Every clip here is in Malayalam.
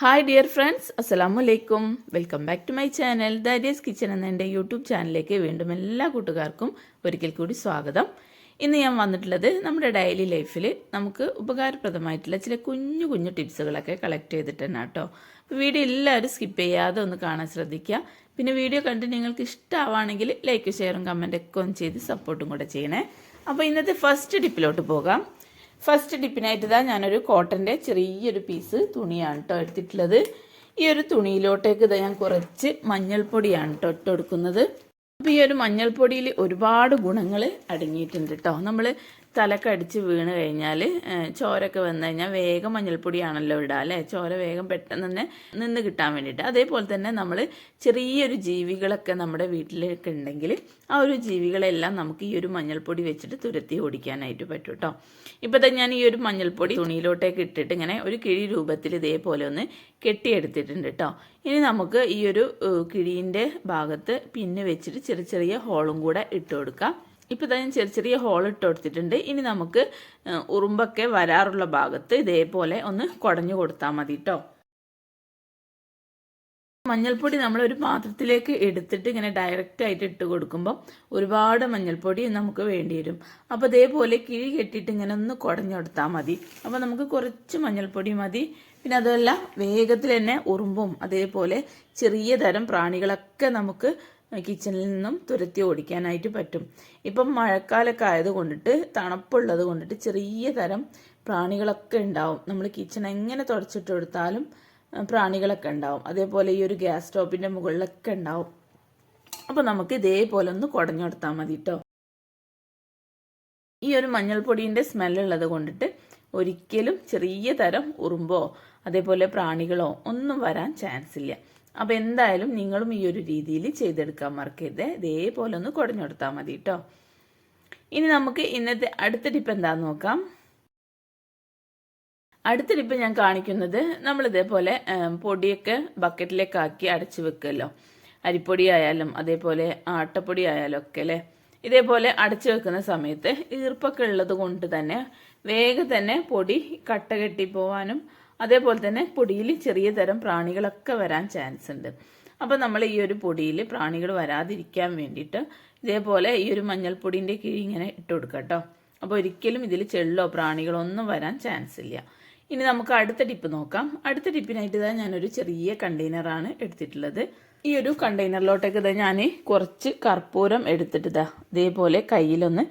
ഹായ് ഡിയർ ഫ്രണ്ട്സ് അസ്സലാമു അലൈക്കും welcome back to my channel Dariya's kitchen എന്ന എന്റെ യൂട്യൂബ് ചാനലിലേക്ക് വീണ്ടും എല്ലാ കൂട്ടുകാർക്കും ഒരിക്കൽ കൂടി സ്വാഗതം. ഇന്ന് ഞാൻ വന്നിട്ടുള്ളത് നമ്മുടെ ഡെയിലി ലൈഫിൽ നമുക്ക് ഉപകാരപ്രദമായിട്ടുള്ള ചില കുഞ്ഞു കുഞ്ഞു ടിപ്സുകളൊക്കെ കളക്ട് ചെയ്തിട്ടാണ് കേട്ടോ. വീഡിയോ എല്ലാവരും സ്കിപ്പ് ചെയ്യാതെ ഒന്ന് കാണാൻ ശ്രദ്ധിക്കുക. പിന്നെ വീഡിയോ കണ്ട് നിങ്ങൾക്ക് ഇഷ്ടമാവുകയാണെങ്കിൽ ലൈക്ക് ഷെയറും കമന്റൊക്കെ ഒന്ന് ചെയ്ത് സപ്പോർട്ടും കൂടെ ചെയ്യണേ. അപ്പോൾ ഇന്നത്തെ ഫസ്റ്റ് ടിപ്പിലോട്ട് പോകാം. ഫസ്റ്റ് ഡിപ്പിനായിട്ട് ഇതാ ഞാനൊരു കോട്ടന്റെ ചെറിയൊരു പീസ് തുണിയാണ് കേട്ടോ എടുത്തിട്ടുള്ളത്. ഈ ഒരു തുണിയിലോട്ടേക്ക് ഇതാ ഞാൻ കുറച്ച് മഞ്ഞൾപ്പൊടിയാണ് കേട്ടോ ഇട്ട് കൊടുക്കുന്നത്. അപ്പോൾ ഈ ഒരു മഞ്ഞൾപ്പൊടിയിൽ ഒരുപാട് ഗുണങ്ങൾ അടങ്ങിയിട്ടുണ്ട് കേട്ടോ നമ്മൾ തലക്കടിച്ച് വീണ് കഴിഞ്ഞാൽ ചോരൊക്കെ വന്നു കഴിഞ്ഞാൽ വേഗം മഞ്ഞൾപ്പൊടിയാണല്ലോ ഇടുക അല്ലേ? ചോര വേഗം പെട്ടെന്ന് തന്നെ നിന്ന് കിട്ടാൻ വേണ്ടിയിട്ട്. അതേപോലെ തന്നെ നമ്മൾ ചെറിയൊരു ജീവികളൊക്കെ നമ്മുടെ വീട്ടിലൊക്കെ ഉണ്ടെങ്കിൽ ആ ഒരു ജീവികളെല്ലാം നമുക്ക് ഈ ഒരു മഞ്ഞൾപ്പൊടി വെച്ചിട്ട് തുരത്തി ഓടിക്കാനായിട്ട് പറ്റും കേട്ടോ ഇപ്പോൾ തന്നെ ഞാൻ ഈ ഒരു മഞ്ഞൾപ്പൊടി തുണിയിലോട്ടേക്ക് ഇട്ടിട്ട് ഇങ്ങനെ ഒരു കിഴി രൂപത്തിൽ ഇതേപോലെ ഒന്ന് കെട്ടിയെടുത്തിട്ടുണ്ട് കേട്ടോ ഇനി നമുക്ക് ഈ ഒരു കിഴീന്റെ ഭാഗത്ത് പിന്നെ വെച്ചിട്ട് ചെറിയ ചെറിയ ഹോളും കൂടെ ഇട്ട് കൊടുക്കാം. ഇപ്പോൾ ഞാൻ ചെറിയ ചെറിയ ഹോൾ ഇട്ട് കൊടുത്തിട്ടുണ്ട്. ഇനി നമുക്ക് ഉറുമ്പൊക്കെ വരാറുള്ള ഭാഗത്ത് ഇതേപോലെ ഒന്ന് കുടഞ്ഞു കൊടുത്താൽ മതി കേട്ടോ മഞ്ഞൾപ്പൊടി നമ്മൾ ഒരു പാത്രത്തിലേക്ക് എടുത്തിട്ട് ഇങ്ങനെ ഡയറക്റ്റ് ആയിട്ട് ഇട്ട് കൊടുക്കുമ്പോൾ ഒരുപാട് മഞ്ഞൾപ്പൊടി നമുക്ക് വേണ്ടി വരും. അപ്പോൾ ഇതേപോലെ കിഴി കെട്ടിയിട്ട് ഇങ്ങനെ ഒന്ന് കുടഞ്ഞെടുത്താൽ മതി. അപ്പോൾ നമുക്ക് കുറച്ച് മഞ്ഞൾപ്പൊടി മതി. പിന്നെ അതുമല്ല വേഗത്തിൽ തന്നെ ഉറുമ്പും അതേപോലെ ചെറിയ തരം പ്രാണികളൊക്കെ നമുക്ക് കിച്ചണിൽ നിന്നും തുരത്തി ഓടിക്കാനായിട്ട് പറ്റും. ഇപ്പം മഴക്കാലമൊക്കെ ആയത് കൊണ്ടിട്ട് തണുപ്പുള്ളത് കൊണ്ടിട്ട് ചെറിയ തരം പ്രാണികളൊക്കെ ഉണ്ടാവും. നമ്മൾ കിച്ചൺ എങ്ങനെ തുടച്ചിട്ട് കൊടുത്താലും പ്രാണികളൊക്കെ ഉണ്ടാവും. അതേപോലെ ഈ ഒരു ഗ്യാസ് സ്റ്റോപ്പിന്റെ മുകളിലൊക്കെ ഉണ്ടാവും. അപ്പോൾ നമുക്ക് ഇതേപോലെ ഒന്ന് കുടഞ്ഞു കൊടുത്താൽ മതി കേട്ടോ ഈ ഒരു മഞ്ഞൾപ്പൊടിന്റെ സ്മെല്ലുള്ളത് കൊണ്ടിട്ട് ഒരിക്കലും ചെറിയ തരം ഉറുമ്പോ അതേപോലെ പ്രാണികളോ ഒന്നും വരാൻ ചാൻസ് ഇല്ല. അപ്പോൾ എന്തായാലും നിങ്ങളും ഈ ഒരു രീതിയിൽ ചെയ്തെടുക്കാൻ മറക്കരുത്. ഇതേപോലെ ഒന്ന് കുടഞ്ഞെടുത്താൽ മതി കേട്ടോ ഇനി നമുക്ക് ഇന്നത്തെ അടുത്ത ടിപ്പ് എന്താന്ന് നോക്കാം. അടുത്ത ടിപ്പ് ഞാൻ കാണിക്കുന്നത് നമ്മൾ ഇതേപോലെ പൊടിയൊക്കെ ബക്കറ്റിലേക്ക് ആക്കി അടച്ചു വെക്കുമല്ലോ അരിപ്പൊടി ആയാലും അതേപോലെ ആട്ടപ്പൊടി ആയാലും ഒക്കെ അല്ലേ? ഇതേപോലെ അടച്ചു വെക്കുന്ന സമയത്ത് ഈർപ്പൊക്കെ ഉള്ളത് കൊണ്ട് തന്നെ വേഗം തന്നെ പൊടി കട്ട കെട്ടി പോവാനും അതേപോലെ തന്നെ പൊടിയിൽ ചെറിയ തരം പ്രാണികളൊക്കെ വരാൻ ചാൻസ് ഉണ്ട്. അപ്പോൾ നമ്മൾ ഈ ഒരു പൊടിയിൽ പ്രാണികൾ വരാതിരിക്കാൻ വേണ്ടിയിട്ട് ഇതേപോലെ ഈ ഒരു മഞ്ഞൾപ്പൊടിന്റെ കീഴ് ഇങ്ങനെ ഇട്ട് കൊടുക്കുക കേട്ടോ അപ്പോൾ ഒരിക്കലും ഇതിൽ ചെള്ളോ പ്രാണികളോ ഒന്നും വരാൻ ചാൻസ് ഇല്ല. ഇനി നമുക്ക് അടുത്ത ടിപ്പ് നോക്കാം. അടുത്ത ടിപ്പിനായിട്ട് ഇതാ ഞാനൊരു ചെറിയ കണ്ടെയ്നറാണ് എടുത്തിട്ടുള്ളത്. ഈ ഒരു കണ്ടെയ്നറിലോട്ടേക്ക് ഇതാ ഞാൻ കുറച്ച് കർപ്പൂരം എടുത്തിട്ട് ഇതാ ഇതേപോലെ കയ്യിലൊന്ന്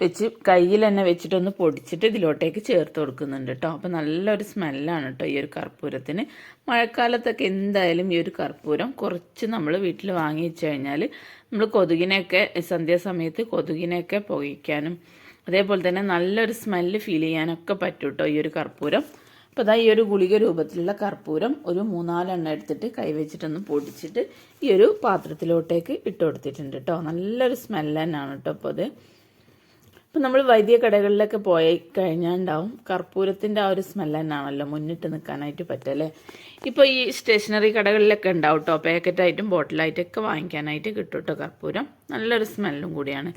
വെച്ച് കയ്യിൽ തന്നെ വെച്ചിട്ടൊന്ന് പൊടിച്ചിട്ട് ഇതിലോട്ടേക്ക് ചേർത്ത് കൊടുക്കുന്നുണ്ട് കേട്ടോ അപ്പോൾ നല്ലൊരു സ്മെല്ലാണ് കേട്ടോ ഈ ഒരു കർപ്പൂരത്തിന്. മഴക്കാലത്തൊക്കെ എന്തായാലും ഈ ഒരു കർപ്പൂരം കുറച്ച് നമ്മൾ വീട്ടിൽ വാങ്ങി വെച്ച് കഴിഞ്ഞാൽ നമ്മൾ കൊതുകിനെയൊക്കെ സന്ധ്യാസമയത്ത് കൊതുകിനെയൊക്കെ പുകയ്ക്കാനും അതേപോലെ തന്നെ നല്ലൊരു സ്മെല്ല് ഫീൽ ചെയ്യാനൊക്കെ പറ്റും കേട്ടോ ഈ ഒരു കർപ്പൂരം. അപ്പോൾ അതാ ഈ ഒരു ഗുളിക രൂപത്തിലുള്ള കർപ്പൂരം ഒരു മൂന്നാലെണ്ണം എടുത്തിട്ട് കൈവച്ചിട്ടൊന്ന് പൊടിച്ചിട്ട് ഈ ഒരു പാത്രത്തിലോട്ടേക്ക് ഇട്ട് കൊടുത്തിട്ടുണ്ട് കേട്ടോ നല്ലൊരു സ്മെല്ല് തന്നെയാണ് കേട്ടോ അപ്പോൾ അത്. ഇപ്പം നമ്മൾ വൈദ്യ കടകളിലൊക്കെ പോയി കഴിഞ്ഞാൽ ഉണ്ടാവും കർപ്പൂരത്തിന്റെ ആ ഒരു സ്മെല്ല് തന്നെയാണല്ലോ മുന്നിട്ട് നിൽക്കാനായിട്ട് പറ്റല്ലേ ഇപ്പോൾ ഈ സ്റ്റേഷനറി കടകളിലൊക്കെ ഉണ്ടാവും കേട്ടോ പാക്കറ്റായിട്ടും ബോട്ടിലായിട്ടൊക്കെ വാങ്ങിക്കാനായിട്ട് കിട്ടും കേട്ടോ കർപ്പൂരം. നല്ലൊരു സ്മെല്ലും കൂടിയാണ്.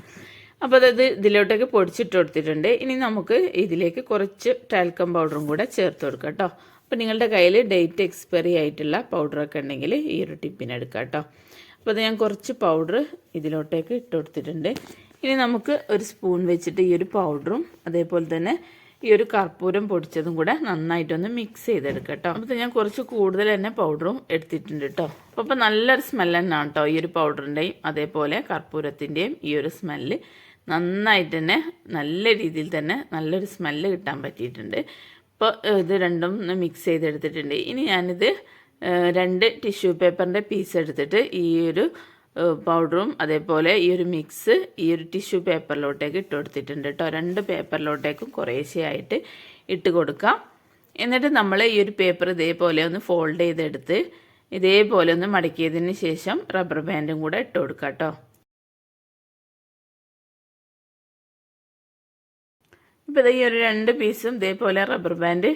അപ്പോൾ അതായത് ഇതിലോട്ടൊക്കെ പൊടിച്ചിട്ട് കൊടുത്തിട്ടുണ്ട്. ഇനി നമുക്ക് ഇതിലേക്ക് കുറച്ച് ടാൽക്കം പൗഡറും കൂടെ ചേർത്ത് കൊടുക്കാം കേട്ടോ അപ്പോൾ നിങ്ങളുടെ കയ്യിൽ ഡേറ്റ് എക്സ്പയറി ആയിട്ടുള്ള പൗഡറൊക്കെ ഉണ്ടെങ്കിൽ ഈ ഒരു ടിപ്പിനെടുക്കാം കേട്ടോ അപ്പോൾ അത് ഞാൻ കുറച്ച് പൗഡർ ഇതിലോട്ടേക്ക് ഇട്ട് കൊടുത്തിട്ടുണ്ട്. ഇനി നമുക്ക് ഒരു സ്പൂൺ വെച്ചിട്ട് ഈ ഒരു പൗഡറും അതേപോലെ തന്നെ ഈ ഒരു കർപ്പൂരം പൊടിച്ചതും കൂടെ നന്നായിട്ടൊന്ന് മിക്സ് ചെയ്തെടുക്കാം കേട്ടോ അപ്പോൾ ഞാൻ കുറച്ച് കൂടുതൽ തന്നെ പൗഡറും എടുത്തിട്ടുണ്ട് കേട്ടോ അപ്പോൾ നല്ലൊരു സ്മെല്ല് തന്നെയാണ് കേട്ടോ ഈ ഒരു പൗഡറിന്റെയും അതേപോലെ കർപ്പൂരത്തിന്റെയും ഈ ഒരു സ്മെല്ല് നന്നായിട്ട് തന്നെ നല്ല രീതിയിൽ തന്നെ നല്ലൊരു സ്മെല്ല് കിട്ടാൻ പറ്റിയിട്ടുണ്ട്. ഇപ്പോൾ ഇത് രണ്ടും മിക്സ് ചെയ്തെടുത്തിട്ടുണ്ട്. ഇനി ഞാനിത് രണ്ട് ടിഷ്യൂ പേപ്പറിന്റെ പീസ് എടുത്തിട്ട് ഈ ഒരു പൗഡറും അതേപോലെ ഈ ഒരു മിക്സ് ഈ ഒരു ടിഷ്യൂ പേപ്പറിലോട്ടേക്ക് ഇട്ട് കൊടുത്തിട്ടുണ്ട് കേട്ടോ രണ്ട് പേപ്പറിലോട്ടേക്കും കുറേശ്ശെയായിട്ട് ഇട്ട് കൊടുക്കാം. എന്നിട്ട് നമ്മൾ ഈ ഒരു പേപ്പർ ഇതേപോലെ ഒന്ന് ഫോൾഡ് ചെയ്തെടുത്ത് ഇതേപോലെ ഒന്ന് മടക്കിയതിന് ശേഷം റബ്ബർ ബാൻഡും കൂടെ ഇട്ട് കൊടുക്കാം കേട്ടോ ഇപ്പോൾ ഈ ഒരു രണ്ട് പീസും ഇതേപോലെ റബ്ബർ ബാൻഡ്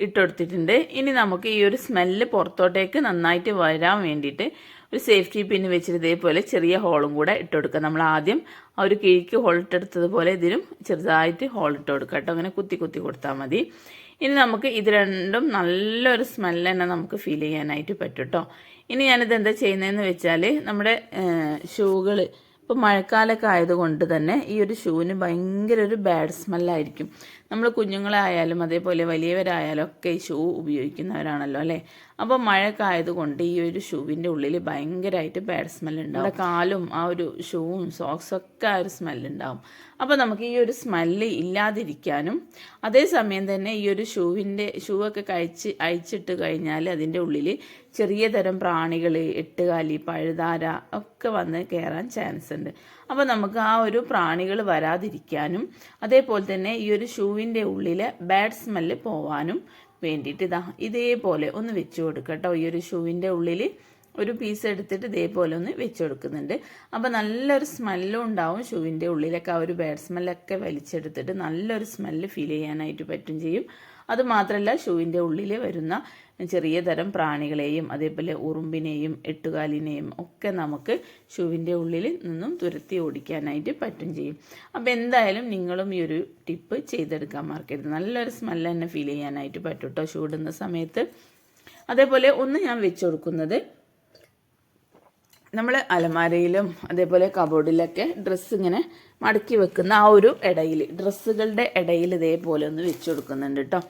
ഇട്ടുകൊടുത്തിട്ടുണ്ട് ഇനി നമുക്ക് ഈ ഒരു സ്മെല്ല് പുറത്തോട്ടേക്ക് നന്നായിട്ട് വരാൻ വേണ്ടിയിട്ട് ഒരു സേഫ്റ്റി പിന്ന് വെച്ചിട്ട് ഇതേപോലെ ചെറിയ ഹോളും കൂടെ ഇട്ട് നമ്മൾ ആദ്യം ആ ഒരു കിഴിക്ക് ഹോൾ ഇട്ടെടുത്തതുപോലെ ഇതിനും ചെറുതായിട്ട് ഹോൾ ഇട്ട് കൊടുക്കുക കേട്ടോ. അങ്ങനെ കുത്തി കുത്തി കൊടുത്താൽ മതി. ഇനി നമുക്ക് ഇത് രണ്ടും നല്ലൊരു സ്മെല്ല് തന്നെ നമുക്ക് ഫീൽ ചെയ്യാനായിട്ട് പറ്റും കേട്ടോ. ഇനി ഞാനിത് എന്താ ചെയ്യുന്നതെന്ന് വെച്ചാൽ നമ്മുടെ ഷൂകൾ ഇപ്പോൾ മഴക്കാലമൊക്കെ ആയതുകൊണ്ട് തന്നെ ഈ ഒരു ഷൂവിന് ഭയങ്കര ഒരു ബാഡ് സ്മെല്ലായിരിക്കും നമ്മൾ കുഞ്ഞുങ്ങളായാലും അതേപോലെ വലിയവരായാലും ഒക്കെ ഈ ഷൂ ഉപയോഗിക്കുന്നവരാണല്ലോ അല്ലേ? അപ്പോൾ മഴയൊക്കെ ആയതുകൊണ്ട് ഈ ഒരു ഷൂവിന്റെ ഉള്ളിൽ ഭയങ്കരമായിട്ട് ബാഡ് സ്മെല്ലുണ്ടാവും നമ്മുടെ കാലും ആ ഒരു ഷൂവും സോക്സൊക്കെ ആ ഒരു സ്മെല്ലുണ്ടാവും അപ്പോൾ നമുക്ക് ഈ ഒരു സ്മെല്ല് ഇല്ലാതിരിക്കാനും അതേസമയം തന്നെ ഈ ഒരു ഷൂവിന്റെ ഷൂ ഒക്കെ കഴിച്ച് അയച്ചിട്ട് കഴിഞ്ഞാൽ അതിന്റെ ഉള്ളിൽ ചെറിയ തരം പ്രാണികൾ എട്ടുകാലി പഴുതാര ഒക്കെ വന്ന് കയറാൻ ചാൻസ് ഉണ്ട്. അപ്പോൾ നമുക്ക് ആ ഒരു പ്രാണികൾ വരാതിരിക്കാനും അതേപോലെ തന്നെ ഈ ഒരു ഷൂവിന്റെ ഉള്ളിലെ ബാഡ് സ്മെല്ല് പോവാനും വേണ്ടിയിട്ട് ഇതാ ഇതേപോലെ ഒന്ന് വെച്ച് കൊടുക്കുക കേട്ടോ ഈ ഒരു ഷൂവിന്റെ ഉള്ളിൽ ഒരു പീസ് എടുത്തിട്ട് ഇതേപോലെ ഒന്ന് വെച്ച് കൊടുക്കുന്നുണ്ട്. അപ്പോൾ നല്ലൊരു സ്മെല്ലും ഉണ്ടാവും ഷൂവിന്റെ ഉള്ളിലൊക്കെ. ആ ഒരു ബാഡ് സ്മെല്ലൊക്കെ വലിച്ചെടുത്തിട്ട് നല്ലൊരു സ്മെല്ല് ഫീൽ ചെയ്യാനായിട്ട് പറ്റും ചെയ്യും. അതുമാത്രമല്ല ഷൂവിന്റെ ഉള്ളിൽ വരുന്ന ചെറിയ തരം പ്രാണികളെയും അതേപോലെ ഉറുമ്പിനെയും എട്ടുകാലിനെയും ഒക്കെ നമുക്ക് ഷൂവിന്റെ ഉള്ളിൽ നിന്നും തുരത്തി ഓടിക്കാനായിട്ട് പറ്റും ചെയ്യും. അപ്പോൾ എന്തായാലും നിങ്ങളും ഈ ഒരു ടിപ്പ് ചെയ്തെടുക്കാൻ മറക്കരുത്. നല്ലൊരു സ്മെല്ല് തന്നെ ഫീൽ ചെയ്യാനായിട്ട് പറ്റും കേട്ടോ ഷൂ ഇടുന്ന സമയത്ത്. അതേപോലെ ഒന്ന് ഞാൻ വെച്ച് കൊടുക്കുന്നത് നമ്മൾ അലമാരയിലും അതേപോലെ കബോർഡിലൊക്കെ ഡ്രസ്സ് ഇങ്ങനെ മടക്കി വെക്കുന്ന ആ ഒരു ഇടയിൽ ഡ്രസ്സുകളുടെ ഇടയിൽ ഇതേപോലെ ഒന്ന് വെച്ച് കൊടുക്കുന്നുണ്ട് കേട്ടോ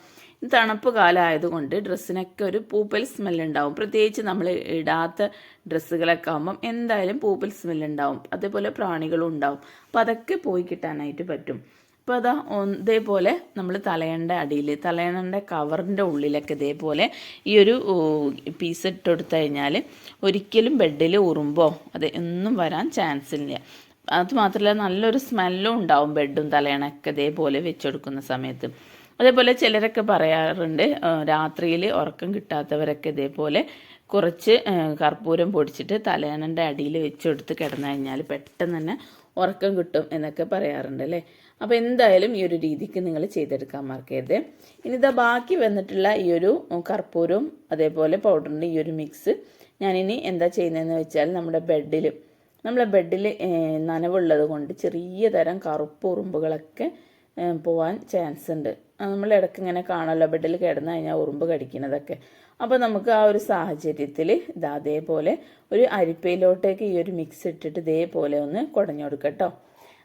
തണുപ്പ് കാലമായതുകൊണ്ട് ഡ്രസ്സിനൊക്കെ ഒരു പൂപ്പൽ സ്മെല്ലുണ്ടാവും. പ്രത്യേകിച്ച് നമ്മൾ ഇടാത്ത ഡ്രസ്സുകളൊക്കെ ആകുമ്പം എന്തായാലും പൂപ്പൽ സ്മെല്ലുണ്ടാവും. അതേപോലെ പ്രാണികളും ഉണ്ടാവും. അപ്പോൾ അതൊക്കെ പോയി കിട്ടാനായിട്ട് പറ്റും. അപ്പോൾ അതാ ഇതേപോലെ നമ്മൾ തലയണ്ട അടിയിൽ തലയണന്റെ കവറിന്റെ ഉള്ളിലൊക്കെ ഇതേപോലെ ഈ ഒരു പീസ് ഇട്ട് കഴിഞ്ഞാൽ ഒരിക്കലും ബെഡിൽ ഉറുമ്പോ അത് ഒന്നും വരാൻ ചാൻസ് ഇല്ല. അത് മാത്രമല്ല നല്ലൊരു സ്മെല്ലും ഉണ്ടാവും ബെഡും തലയണൊക്കെ ഇതേപോലെ വെച്ചെടുക്കുന്ന സമയത്ത്. അതേപോലെ ചിലരൊക്കെ പറയാറുണ്ട് രാത്രിയിൽ ഉറക്കം കിട്ടാത്തവരൊക്കെ ഇതേപോലെ കുറച്ച് കർപ്പൂരം പൊടിച്ചിട്ട് തലേണന്റെ അടിയിൽ വെച്ച് വെച്ചെടുത്ത് കിടന്നു കഴിഞ്ഞാൽ പെട്ടെന്ന് തന്നെ ഉറക്കം കിട്ടും എന്നൊക്കെ പറയാറുണ്ട് അല്ലേ? അപ്പോൾ എന്തായാലും ഈ ഒരു രീതിക്ക് നിങ്ങൾ ചെയ്തെടുക്കാൻ മറക്കരുത്. ഇനി ഇതാ ബാക്കി വന്നിട്ടുള്ള ഈ ഒരു കർപ്പൂരവും അതേപോലെ പൗഡറിന്റെ ഈ ഒരു മിക്സ് ഞാനിനി എന്താ ചെയ്യുന്നതെന്ന് വെച്ചാൽ നമ്മുടെ ബെഡിൽ നമ്മളെ ബെഡിൽ നനവുള്ളത് കൊണ്ട് ചെറിയ തരം കറുപ്പ് ഉറുമ്പുകളൊക്കെ പോവാൻ ചാൻസ് ഉണ്ട് നമ്മൾ ഇടയ്ക്ക് ഇങ്ങനെ കാണുമല്ലോ ബെഡിൽ കിടന്നു കഴിഞ്ഞാൽ ഉറുമ്പ് കടിക്കുന്നതൊക്കെ. അപ്പോൾ നമുക്ക് ആ ഒരു സാഹചര്യത്തിൽ ഇതാ അതേപോലെ ഒരു അരിപ്പയിലോട്ടേക്ക് ഈ ഒരു മിക്സ് ഇട്ടിട്ട് ഇതേപോലെ ഒന്ന് കുടഞ്ഞു കൊടുക്കട്ടോ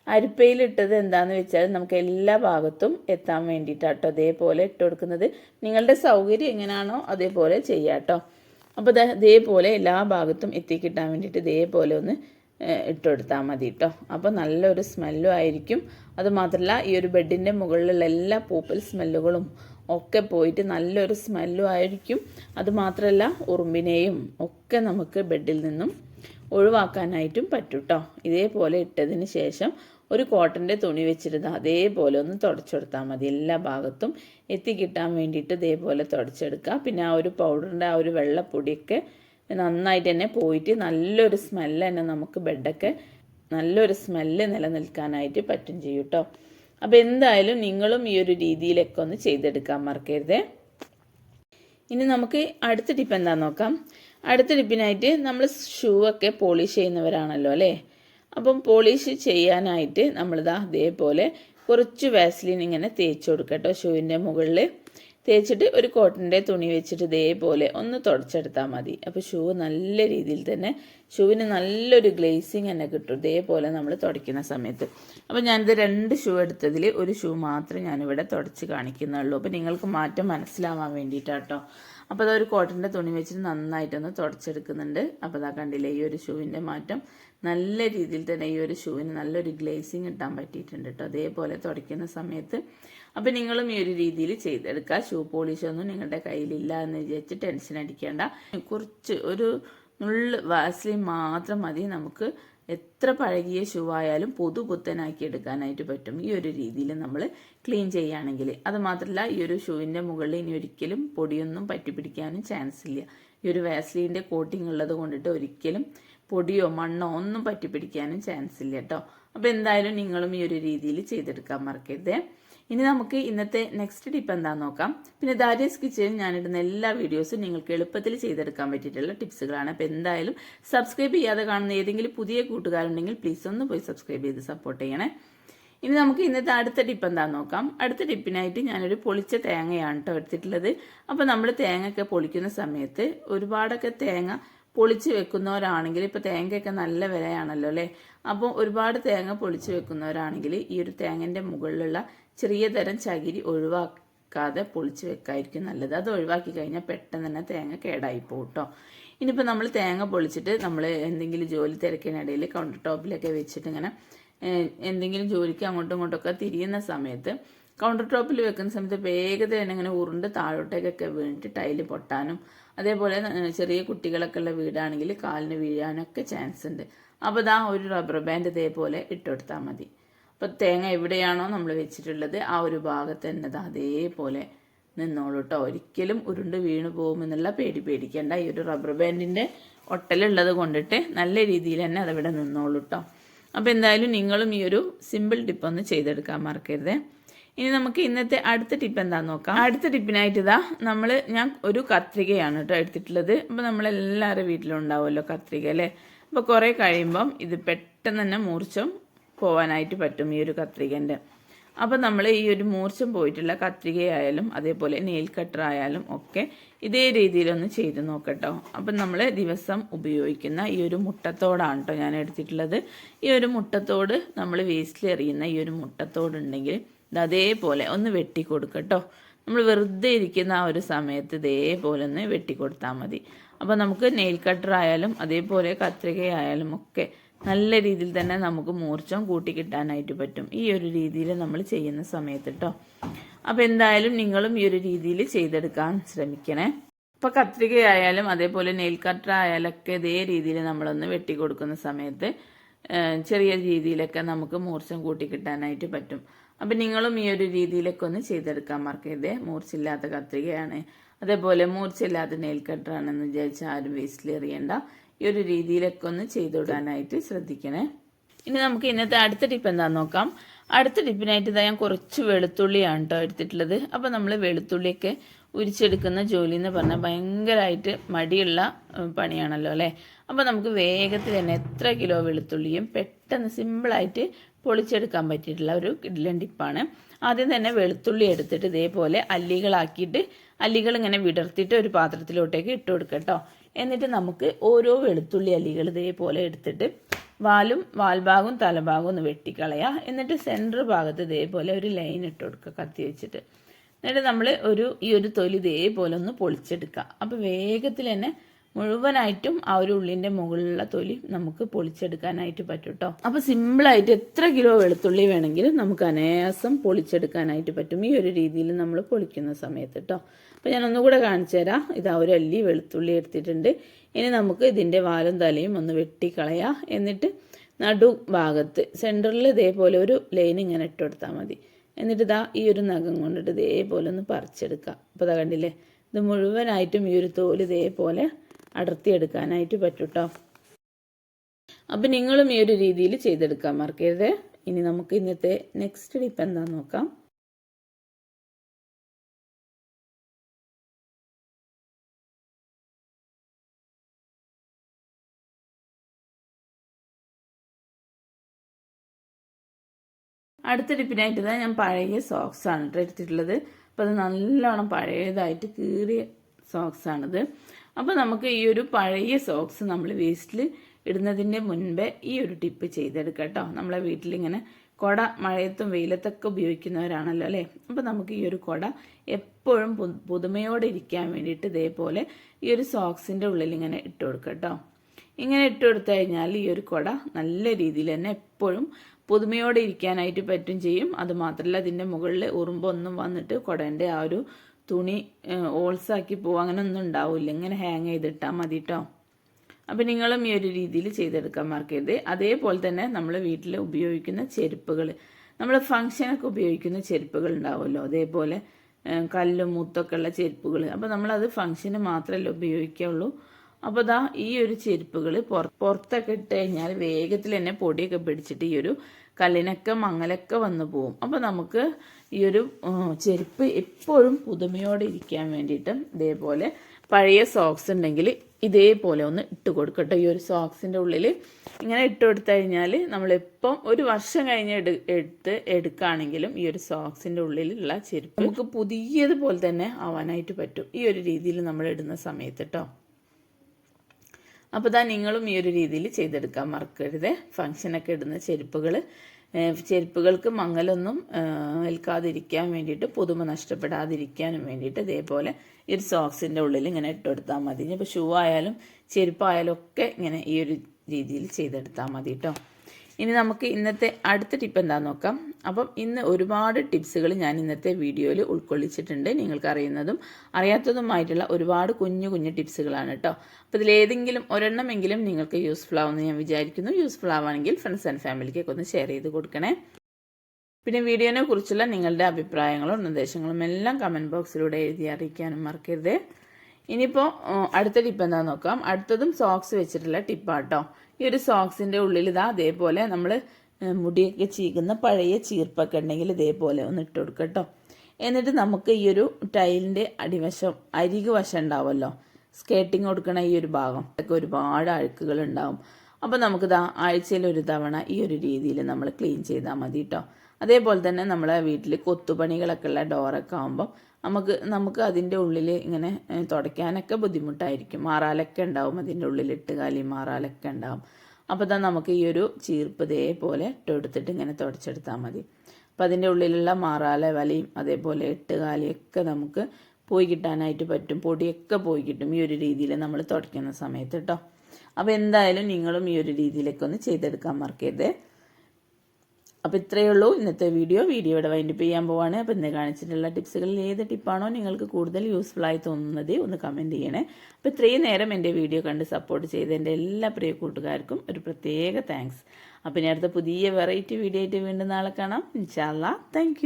അരിപ്പയിലിട്ടത് എന്താണെന്ന് വെച്ചാൽ നമുക്ക് എല്ലാ ഭാഗത്തും എത്താൻ വേണ്ടിയിട്ടാട്ടോ അതേപോലെ ഇട്ട് കൊടുക്കുന്നത്. നിങ്ങളുടെ സൗകര്യം എങ്ങനെയാണോ അതേപോലെ ചെയ്യാട്ടോ അപ്പോൾ ഇതേപോലെ എല്ലാ ഭാഗത്തും എത്തിക്കിട്ടാൻ വേണ്ടിയിട്ട് ഇതേപോലെ ഒന്ന് ഇട്ടുകൊടുത്താൽ മതി കേട്ടോ അപ്പോൾ നല്ലൊരു സ്മെല്ലും ആയിരിക്കും. അതുമാത്രമല്ല ഈ ഒരു ബെഡിന്റെ മുകളിലുള്ള എല്ലാ പൂപ്പൽ സ്മെല്ലുകളും ഒക്കെ പോയിട്ട് നല്ലൊരു സ്മെല്ലും ആയിരിക്കും. അതുമാത്രമല്ല ഉറുമ്പിനെയും ഒക്കെ നമുക്ക് ബെഡിൽ നിന്നും ഒഴിവാക്കാനായിട്ടും പറ്റും കേട്ടോ ഇതേപോലെ ഇട്ടതിന് ശേഷം ഒരു കോട്ടന്റെ തുണി വെച്ചിരുന്ന അതേപോലെ ഒന്ന് തുടച്ചെടുത്താൽ മതി. എല്ലാ ഭാഗത്തും എത്തിക്കിട്ടാൻ വേണ്ടിയിട്ട് ഇതേപോലെ തുടച്ചെടുക്കുക. പിന്നെ ആ ഒരു പൗഡറിന്റെ ആ ഒരു വെള്ളപ്പൊടിയൊക്കെ നന്നായിട്ട് തന്നെ പോയിട്ട് നല്ലൊരു സ്മെല്ല് തന്നെ നമുക്ക് ബെഡൊക്കെ നല്ലൊരു സ്മെല്ല് നിലനിൽക്കാനായിട്ട് പറ്റും ചെയ്യും കേട്ടോ അപ്പോൾ എന്തായാലും നിങ്ങളും ഈ ഒരു രീതിയിലൊക്കെ ഒന്ന് ചെയ്തെടുക്കാൻ മറക്കരുതേ. ഇനി നമുക്ക് അടുത്ത ടിപ്പ് എന്താ നോക്കാം. അടുത്ത ടിപ്പിനായിട്ട് നമ്മൾ ഷൂ ഒക്കെ പോളിഷ് ചെയ്യുന്നവരാണല്ലോ അല്ലേ? അപ്പം പോളിഷ് ചെയ്യാനായിട്ട് നമ്മളിതാ അതേപോലെ കുറച്ച് വാസ്ലിൻ ഇങ്ങനെ തേച്ച് കൊടുക്കട്ടോ ഷൂവിന്റെ മുകളിൽ തേച്ചിട്ട് ഒരു കോട്ടന്റെ തുണി വെച്ചിട്ട് ഇതേപോലെ ഒന്ന് തുടച്ചെടുത്താൽ മതി. അപ്പോൾ ഷൂ നല്ല രീതിയിൽ തന്നെ ഷൂവിന് നല്ലൊരു ഗ്ലേസിങ് തന്നെ കിട്ടും ഇതേപോലെ നമ്മൾ തുടയ്ക്കുന്ന സമയത്ത്. അപ്പോൾ ഞാനിത് രണ്ട് ഷൂ എടുത്തതിൽ ഒരു ഷൂ മാത്രമേ ഞാനിവിടെ തുടച്ച് കാണിക്കുന്നുള്ളൂ. അപ്പോൾ നിങ്ങൾക്ക് മാറ്റം മനസ്സിലാവാൻ വേണ്ടിയിട്ടാട്ടോ. അപ്പോൾ അതൊരു കോട്ടന്റെ തുണി വെച്ചിട്ട് നന്നായിട്ടൊന്ന് തുടച്ചെടുക്കുന്നുണ്ട്. അപ്പോൾ അതാ കണ്ടില്ലേ ഈ ഒരു ഷൂവിന്റെ മാറ്റം. നല്ല രീതിയിൽ തന്നെ ഈ ഒരു ഷൂവിന് നല്ലൊരു ഗ്ലേസിങ് ഇട്ടാൻ പറ്റിയിട്ടുണ്ട് കേട്ടോ. അതേപോലെ തുടയ്ക്കുന്ന സമയത്ത്. അപ്പോൾ നിങ്ങളും ഈ ഒരു രീതിയിൽ ചെയ്തെടുക്കുക. ഷൂ പോളിഷൊന്നും നിങ്ങളുടെ കയ്യിലില്ല എന്ന് വിചാരിച്ച് ടെൻഷൻ അടിക്കേണ്ട. കുറച്ച് ഒരു നുള്ള് വാസ്ലിൻ മാത്രം മതി നമുക്ക് എത്ര പഴകിയ ഷൂ ആയാലും പൊതു പുത്തനാക്കി എടുക്കാനായിട്ട് പറ്റും. ഈ ഒരു രീതിയിൽ നമ്മൾ ക്ലീൻ ചെയ്യുകയാണെങ്കിൽ. അത് മാത്രമല്ല ഈ ഒരു ഷൂവിന്റെ മുകളിൽ ഇനി ഒരിക്കലും പൊടിയൊന്നും പറ്റിപ്പിടിക്കാനും ചാൻസ് ഇല്ല. ഈ ഒരു വാസ്ലിന്റെ കോട്ടിംഗ് ഉള്ളത് കൊണ്ടിട്ട് ഒരിക്കലും പൊടിയോ മണ്ണോ ഒന്നും പറ്റിപ്പിടിക്കാനും ചാൻസ് ഇല്ല കേട്ടോ. അപ്പോൾ എന്തായാലും നിങ്ങളും ഈ ഒരു രീതിയിൽ ചെയ്തെടുക്കാൻ മറക്കരുതേ. ഇനി നമുക്ക് ഇന്നത്തെ നെക്സ്റ്റ് ടിപ്പ് എന്താണെന്ന് നോക്കാം. പിന്നെ ദാരിയസ് കിച്ചണിൽ ഞാനിടുന്ന എല്ലാ വീഡിയോസും നിങ്ങൾക്ക് എളുപ്പത്തിൽ ചെയ്തെടുക്കാൻ പറ്റിയിട്ടുള്ള ടിപ്സുകളാണ് അപ്പോൾ എന്തായാലും സബ്സ്ക്രൈബ് ചെയ്യാതെ കാണുന്ന ഏതെങ്കിലും പുതിയ കൂട്ടുകാരുണ്ടെങ്കിൽ പ്ലീസ് ഒന്ന് പോയി സബ്സ്ക്രൈബ് ചെയ്ത് സപ്പോർട്ട് ചെയ്യണേ. ഇനി നമുക്ക് ഇന്നത്തെ അടുത്ത ടിപ്പ് എന്താണെന്ന് നോക്കാം. അടുത്ത ടിപ്പിനായിട്ട് ഞാനൊരു പൊളിച്ച തേങ്ങയാണ് കേട്ടോ എടുത്തിട്ടുള്ളത്. അപ്പോൾ നമ്മൾ തേങ്ങ ഒക്കെ പൊളിക്കുന്ന സമയത്ത് ഒരുപാടൊക്കെ തേങ്ങ പൊളിച്ച് വെക്കുന്നവരാണെങ്കിൽ ഇപ്പോൾ തേങ്ങയൊക്കെ നല്ല വിലയാണല്ലോ അല്ലേ? അപ്പോൾ ഒരുപാട് തേങ്ങ പൊളിച്ച് വെക്കുന്നവരാണെങ്കിൽ ഈ ഒരു തേങ്ങന്റെ മുകളിലുള്ള ചെറിയ തരം ചകിരി ഒഴിവാക്കാതെ പൊളിച്ച് വെക്കായിരിക്കും നല്ലത്. അത് ഒഴിവാക്കി കഴിഞ്ഞാൽ പെട്ടെന്ന് തന്നെ തേങ്ങ കേടായി പോകും കേട്ടോ ഇനിയിപ്പോൾ നമ്മൾ തേങ്ങ പൊളിച്ചിട്ട് നമ്മൾ എന്തെങ്കിലും ജോലി തിരക്കിനിടയിൽ കൗണ്ടർ ടോപ്പിലൊക്കെ വെച്ചിട്ട് ഇങ്ങനെ എന്തെങ്കിലും ജോലിക്ക് അങ്ങോട്ടും ഇങ്ങോട്ടൊക്കെ തിരിയുന്ന സമയത്ത് കൗണ്ടർ ടോപ്പിൽ വെക്കുന്ന സമയത്ത് വേഗത്തിൽ തന്നെ ഇങ്ങനെ ഉരുണ്ട് താഴോട്ടേക്കൊക്കെ വീണിട്ട് ടൈൽ പൊട്ടാനും അതേപോലെ ചെറിയ കുട്ടികളൊക്കെ ഉള്ള വീടാണെങ്കിൽ കാലിന് വീഴാനൊക്കെ ചാൻസ് ഉണ്ട്. അപ്പോൾ ഇതാ ഒരു റബ്ബർ ബാൻഡ് ഇതേപോലെ ഇട്ടുകൊടുത്താൽ മതി. അപ്പോൾ തേങ്ങ എവിടെയാണോ നമ്മൾ വെച്ചിട്ടുള്ളത് ആ ഒരു ഭാഗത്ത് തന്നെ അതേപോലെ നിന്നോളൂ കേട്ടോ ഒരിക്കലും ഉരുണ്ട് വീണ് പോകുമെന്നുള്ള പേടി പേടിക്കേണ്ട. ഈ ഒരു റബ്ബർ ബാൻഡിന്റെ ഒട്ടലുള്ളത് കൊണ്ടിട്ട് നല്ല രീതിയിൽ തന്നെ അതവിടെ നിന്നോളൂ കേട്ടോ അപ്പോൾ എന്തായാലും നിങ്ങളും ഈ ഒരു സിമ്പിൾ ടിപ്പ് ഒന്ന് ചെയ്തെടുക്കാൻ മറക്കരുത്. ഇനി നമുക്ക് ഇന്നത്തെ അടുത്ത ടിപ്പ് എന്താന്ന് നോക്കാം. അടുത്ത ടിപ്പിനായിട്ട് ഇതാ നമ്മൾ ഞാൻ ഒരു കത്രികയാണ് കേട്ടോ എടുത്തിട്ടുള്ളത്. അപ്പോൾ നമ്മളെല്ലാവരുടെ വീട്ടിലും ഉണ്ടാവുമല്ലോ കത്രിക അല്ലേ? അപ്പോൾ കുറേ കഴിയുമ്പം ഇത് പെട്ടെന്ന് തന്നെ മൂർച്ചം പോവാനായിട്ട് പറ്റും ഈ ഒരു കത്രികന്റെ അപ്പോൾ നമ്മൾ ഈ ഒരു മൂർച്ചം പോയിട്ടുള്ള കത്രികയായാലും അതേപോലെ നെയിൽ കട്ടർ ആയാലും ഒക്കെ ഇതേ രീതിയിലൊന്ന് ചെയ്ത് നോക്കട്ടോ. അപ്പം നമ്മൾ ദിവസം ഉപയോഗിക്കുന്ന ഈ ഒരു മുട്ടത്തോടാണ് കേട്ടോ ഞാൻ എടുത്തിട്ടുള്ളത്. ഈ ഒരു മുട്ടത്തോട് നമ്മൾ വേസ്റ്റിൽ എറിയുന്ന ഈ ഒരു മുട്ടത്തോടുണ്ടെങ്കിൽ ഇത് അതേപോലെ ഒന്ന് വെട്ടി കൊടുക്കട്ടോ. നമ്മൾ വെറുതെ ഇരിക്കുന്ന ആ ഒരു സമയത്ത് ഇതേപോലെ ഒന്ന് വെട്ടി കൊടുത്താൽ മതി. അപ്പോൾ നമുക്ക് നെയിൽ കട്ടർ ആയാലും അതേപോലെ കത്രികയായാലും ഒക്കെ നല്ല രീതിയിൽ തന്നെ നമുക്ക് മൂർച്ചം കൂട്ടി കിട്ടാനായിട്ട് പറ്റും. ഈ ഒരു രീതിയിൽ നമ്മൾ ചെയ്യുന്ന സമയത്ത് കേട്ടോ അപ്പോൾ എന്തായാലും നിങ്ങളും ഈ ഒരു രീതിയിൽ ചെയ്തെടുക്കാൻ ശ്രമിക്കണേ. ഇപ്പോൾ കത്രികയായാലും അതേപോലെ നെയിൽ കട്ടർ ആയാലൊക്കെ ഇതേ രീതിയിൽ നമ്മളൊന്ന് വെട്ടി കൊടുക്കുന്ന സമയത്ത് ചെറിയ രീതിയിലൊക്കെ നമുക്ക് മൂർച്ചം കൂട്ടി കിട്ടാനായിട്ട് പറ്റും. അപ്പം നിങ്ങളും ഈ ഒരു രീതിയിലൊക്കെ ഒന്ന് ചെയ്തെടുക്കാൻ മറക്കരുത്. മൂർച്ചയില്ലാത്ത കത്രികയാണ്. അതേപോലെ മൂർച്ചയില്ലാത്ത നെയിൽ കട്ടറാണെന്ന് വിചാരിച്ച് ആരും വേസ്റ്റിൽ എറിയണ്ട. ഈ ഒരു രീതിയിലൊക്കെ ഒന്ന് ചെയ്തുവിടാനായിട്ട് ശ്രദ്ധിക്കണേ. ഇനി നമുക്ക് ഇന്നത്തെ അടുത്ത ടിപ്പ് എന്താന്ന് നോക്കാം. അടുത്ത ടിപ്പിനായിട്ട് ഇതാ ഞാൻ കുറച്ച് വെളുത്തുള്ളിയാണ് കേട്ടോ എടുത്തിട്ടുള്ളത്. അപ്പോൾ നമ്മൾ വെളുത്തുള്ളിയൊക്കെ ഉരിച്ചെടുക്കുന്ന ജോലി എന്ന് പറഞ്ഞാൽ ഭയങ്കരമായിട്ട് മടിയുള്ള പണിയാണല്ലോ അല്ലേ? അപ്പോൾ നമുക്ക് വേഗത്തിൽ തന്നെ എത്ര കിലോ വെളുത്തുള്ളിയും പെട്ടെന്ന് സിമ്പിളായിട്ട് പൊളിച്ചെടുക്കാൻ പറ്റിയിട്ടുള്ള ഒരു കിഡ്ലൻ ടിപ്പാണ്. ആദ്യം തന്നെ വെളുത്തുള്ളി എടുത്തിട്ട് ഇതേപോലെ അല്ലികളാക്കിയിട്ട് അല്ലികൾ ഇങ്ങനെ വിടർത്തിയിട്ട് ഒരു പാത്രത്തിലോട്ടേക്ക് ഇട്ട് കൊടുക്കുക കേട്ടോ. എന്നിട്ട് നമുക്ക് ഓരോ വെളുത്തുള്ളി അല്ലികൾ ഇതേപോലെ എടുത്തിട്ട് വാലും വാൽഭാഗവും തലഭാഗവും ഒന്ന് വെട്ടിക്കളയുക എന്നിട്ട് സെന്റർ ഭാഗത്ത് ഇതേപോലെ ഒരു ലൈൻ ഇട്ട് കൊടുക്കുക കത്തി വെച്ചിട്ട്. എന്നിട്ട് നമ്മൾ ഒരു ഈ ഒരു തൊലി ഇതേപോലെ ഒന്ന് പൊളിച്ചെടുക്കുക. അപ്പോൾ വേഗത്തിൽ തന്നെ മുഴുവനായിട്ടും ആ ഒരു ഉള്ളിന്റെ മുകളിലുള്ള തൊലി നമുക്ക് പൊളിച്ചെടുക്കാനായിട്ട് പറ്റും കേട്ടോ അപ്പോൾ സിമ്പിളായിട്ട് എത്ര കിലോ വെളുത്തുള്ളി വേണമെങ്കിലും നമുക്ക് അനായാസം പൊളിച്ചെടുക്കാനായിട്ട് പറ്റും. ഈ ഒരു രീതിയിൽ നമ്മൾ പൊളിക്കുന്ന സമയത്ത് കേട്ടോ അപ്പോൾ ഞാൻ ഒന്നുകൂടെ കാണിച്ചു തരാം ഇതാ ഒരു അല്ലി വെളുത്തുള്ളി എടുത്തിട്ടുണ്ട്. ഇനി നമുക്ക് ഇതിന്റെ വാലും തലയും ഒന്ന് വെട്ടിക്കളയാം. എന്നിട്ട് നടു ഭാഗത്ത് സെന്ററിൽ ഇതേപോലെ ഒരു ലൈൻ ഇങ്ങനെ ഇട്ട് കൊടുത്താൽ മതി. എന്നിട്ട് ഇതാ ഈ ഒരു നഖം കൊണ്ടിട്ട് ഇതേപോലെ ഒന്ന് പറിച്ചെടുക്കാം. അപ്പോൾ ഇതാ കണ്ടില്ലേ ഇത് മുഴുവനായിട്ടും ഈ ഒരു തോൽ ഇതേപോലെ അടർത്തിയെടുക്കാനായിട്ട് പറ്റൂട്ടോ. അപ്പം നിങ്ങളും ഈ ഒരു രീതിയിൽ ചെയ്തെടുക്കാൻ മറക്കരുത് ഇനി നമുക്ക് ഇന്നത്തെ നെക്സ്റ്റ് ടിപ്പ് എന്താന്ന് നോക്കാം. അടുത്ത ടിപ്പിനായിട്ട് ഞാൻ പഴയ സോക്സ് ആണ് കേട്ടോ എടുത്തിട്ടുള്ളത്. അപ്പോൾ അത് നല്ലോണം പഴയതായിട്ട് കീറിയ സോക്സ് ആണിത്. അപ്പോൾ നമുക്ക് ഈ ഒരു പഴയ സോക്സ് നമ്മൾ വേസ്റ്റിൽ ഇടുന്നതിന്റെ മുൻപേ ഈ ഒരു ടിപ്പ് ചെയ്തെടുക്കാം കേട്ടോ നമ്മളെ വീട്ടിലിങ്ങനെ കുട മഴയത്തും വെയിലത്തൊക്കെ ഉപയോഗിക്കുന്നവരാണല്ലോ അല്ലേ? അപ്പോൾ നമുക്ക് ഈ ഒരു കുട എപ്പോഴും പുതുമയോടെ ഇരിക്കാൻ വേണ്ടിയിട്ട് ഇതേപോലെ ഈ ഒരു സോക്സിന്റെ ഉള്ളിൽ ഇങ്ങനെ ഇട്ട് കൊടുക്കാം കേട്ടോ ഇങ്ങനെ ഇട്ട് കൊടുത്തു കഴിഞ്ഞാൽ ഈ ഒരു കുട നല്ല രീതിയിൽ തന്നെ എപ്പോഴും പുതുമയോടെ ഇരിക്കാനായിട്ട് പറ്റും ചെയ്യും. അത് മാത്രമല്ല അതിന്റെ മുകളിൽ ഉറുമ്പൊന്നും വന്നിട്ട് കുടേന്റെ ആ ഒരു തുണി ഓൾസാക്കി പോകും അങ്ങനെ ഒന്നും ഉണ്ടാവില്ല. ഇങ്ങനെ ഹാങ് ചെയ്തിട്ടാൽ മതി കേട്ടോ അപ്പോൾ നിങ്ങളും ഈ ഒരു രീതിയിൽ ചെയ്തെടുക്കാൻ മറക്കരുത്. അതേപോലെ തന്നെ നമ്മൾ വീട്ടിൽ ഉപയോഗിക്കുന്ന ചെരുപ്പുകൾ നമ്മൾ ഫങ്ഷനൊക്കെ ഉപയോഗിക്കുന്ന ചെരുപ്പുകൾ ഉണ്ടാവുമല്ലോ. അതേപോലെ കല്ലും മുത്തൊക്കെ ഉള്ള ചെരുപ്പുകൾ അപ്പോൾ നമ്മളത് ഫങ്ഷന് മാത്രമല്ല ഉപയോഗിക്കുള്ളൂ അപ്പോൾ ദാ ഈ ഒരു ചെരുപ്പുകൾ പുറത്തൊക്കെ ഇട്ട് കഴിഞ്ഞാൽ വേഗത്തിൽ തന്നെ പൊടിയൊക്കെ പിടിച്ചിട്ട് ഈ ഒരു കല്ലിനൊക്കെ മങ്ങലൊക്കെ വന്നു പോകും അപ്പോൾ നമുക്ക് ഈ ഒരു ചെരുപ്പ് എപ്പോഴും പുതുമയോടെ ഇരിക്കാൻ വേണ്ടിയിട്ട് ഇതേപോലെ പഴയ സോക്സ് ഉണ്ടെങ്കിൽ ഇതേപോലെ ഒന്ന് ഇട്ട് കൊടുക്കട്ടെ. ഈ ഒരു സോക്സിന്റെ ഉള്ളിൽ ഇങ്ങനെ ഇട്ട് കൊടുത്തു കഴിഞ്ഞാൽ നമ്മളിപ്പം ഒരു വർഷം കഴിഞ്ഞ് എടു എടുത്ത് എടുക്കുകയാണെങ്കിലും ഈ ഒരു സോക്സിന്റെ ഉള്ളിലുള്ള ചെരുപ്പ് നമുക്ക് പുതിയതുപോലെ തന്നെ ആവാനായിട്ട് പറ്റും. ഈ ഒരു രീതിയിൽ നമ്മൾ ഇടുന്ന സമയത്ത് കേട്ടോ അപ്പോൾ ഇതാ നിങ്ങളും ഈ ഒരു രീതിയിൽ ചെയ്തെടുക്കാൻ മറക്കരുത്. ഫംഗ്ഷനൊക്കെ ഇടുന്ന ചെരുപ്പുകൾ ചെരുപ്പുകൾക്ക് മങ്ങലൊന്നും ഏൽക്കാതിരിക്കാൻ വേണ്ടിയിട്ട് പുതുമ നഷ്ടപ്പെടാതിരിക്കാനും വേണ്ടിയിട്ട് ഇതേപോലെ ഈ ഒരു സോക്സിന്റെ ഉള്ളിൽ ഇങ്ങനെ ഇട്ടെടുത്താൽ മതി. ഇനിയിപ്പോൾ ഷൂ ആയാലും ചെരുപ്പായാലും ഒക്കെ ഇങ്ങനെ ഈ ഒരു രീതിയിൽ ചെയ്തെടുത്താൽ മതി കേട്ടോ ഇനി നമുക്ക് ഇന്നത്തെ അടുത്ത ടിപ്പ് എന്താണെന്ന് നോക്കാം. അപ്പം ഇന്ന് ഒരുപാട് ടിപ്സുകൾ ഞാൻ ഇന്നത്തെ വീഡിയോയിൽ ഉൾക്കൊള്ളിച്ചിട്ടുണ്ട് നിങ്ങൾക്ക് അറിയുന്നതും അറിയാത്തതുമായിട്ടുള്ള ഒരുപാട് കുഞ്ഞു കുഞ്ഞു ടിപ്സുകളാണ് കേട്ടോ അപ്പോൾ ഇതിലേതെങ്കിലും ഒരെണ്ണമെങ്കിലും നിങ്ങൾക്ക് യൂസ്ഫുൾ ആവുമെന്ന് ഞാൻ വിചാരിക്കുന്നു. യൂസ്ഫുൾ ആവുകയാണെങ്കിൽ ഫ്രണ്ട്സ് ആൻഡ് ഫാമിലിക്കൊക്കെ ഒന്ന് ഷെയർ ചെയ്ത് കൊടുക്കണേ. പിന്നെ വീഡിയോനെ കുറിച്ചുള്ള നിങ്ങളുടെ അഭിപ്രായങ്ങളും നിർദ്ദേശങ്ങളും എല്ലാം കമന്റ് ബോക്സിലൂടെ എഴുതി അറിയിക്കാനും മറക്കരുത്. ഇനിയിപ്പോൾ അടുത്ത ടിപ്പ് എന്താണെന്ന് നോക്കാം? അടുത്തതും സോക്സ് വെച്ചിട്ടുള്ള ടിപ്പാട്ടോ. ഈ ഒരു സോക്സിന്റെ ഉള്ളിൽ ഇതാ അതേപോലെ നമ്മൾ മുടിയൊക്കെ ചീകുന്ന പഴയ ചീർപ്പൊക്കെ ഉണ്ടെങ്കിൽ ഇതേപോലെ ഒന്ന് ഇട്ട് കൊടുക്കുക കേട്ടോ എന്നിട്ട് നമുക്ക് ഈ ഒരു ടൈലിന്റെ അടിവശം അരികു വശം ഉണ്ടാവുമല്ലോ സ്കേട്ടിങ് കൊടുക്കണ ഈ ഒരു ഭാഗം. ഒക്കെ ഒരുപാട് അഴുക്കുകൾ ഉണ്ടാവും. അപ്പോൾ നമുക്കിതാ ആഴ്ചയിൽ ഒരു തവണ ഈ ഒരു രീതിയിൽ നമ്മൾ ക്ലീൻ ചെയ്താൽ മതി കേട്ടോ അതേപോലെ തന്നെ നമ്മളെ വീട്ടിൽ കൊത്തുപണികളൊക്കെ ഉള്ള ഡോറൊക്കെ ആകുമ്പം നമുക്ക് നമുക്ക് അതിന്റെ ഉള്ളിൽ ഇങ്ങനെ തുടയ്ക്കാനൊക്കെ ബുദ്ധിമുട്ടായിരിക്കും. മാറാലൊക്കെ ഉണ്ടാവും അതിന്റെ ഉള്ളിൽ ഇട്ടുകാലി മാറാലൊക്കെ ഉണ്ടാവും. അപ്പോൾ തന്നെ നമുക്ക് ഈ ഒരു ചീർപ്പ് ഇതേപോലെ ഇട്ടെടുത്തിട്ട് ഇങ്ങനെ തുടച്ചെടുത്താൽ മതി. അപ്പോൾ അതിന്റെ ഉള്ളിലുള്ള മാറാല വലയും അതേപോലെ എട്ടുകാലിയൊക്കെ നമുക്ക് പോയി കിട്ടാനായിട്ട് പറ്റും. പൊടിയൊക്കെ പോയി കിട്ടും ഈ ഒരു രീതിയിൽ നമ്മൾ തുടയ്ക്കുന്ന സമയത്ത് കേട്ടോ അപ്പോൾ എന്തായാലും നിങ്ങളും ഈ ഒരു രീതിയിലൊക്കെ ഒന്ന് ചെയ്തെടുക്കാൻ മറക്കരുത്. അപ്പോൾ ഇത്രയേ ഉള്ളൂ. ഇന്നത്തെ വീഡിയോ വീഡിയോ ഇവിടെ വൈൻഡപ്പ് ചെയ്യാൻ പോവാണ്. അപ്പോൾ ഇന്ന് കാണിച്ചിട്ടുള്ള ടിപ്സുകളിൽ ഏത് ടിപ്പാണോ നിങ്ങൾക്ക് കൂടുതൽ യൂസ്ഫുൾ ആയി തോന്നുന്നത് ഒന്ന് കമന്റ് ചെയ്യണേ. അപ്പോൾ ഇത്രയും നേരം എന്റെ വീഡിയോ കണ്ട് സപ്പോർട്ട് ചെയ്ത എന്റെ എല്ലാ പ്രിയ കൂട്ടുകാർക്കും ഒരു പ്രത്യേക താങ്ക്സ് അപ്പോൾ ഇനി അടുത്ത പുതിയ വെറൈറ്റി വീഡിയോ ആയിട്ട് വീണ്ടും നാളെ കാണാം. ഇൻഷാല്ല താങ്ക്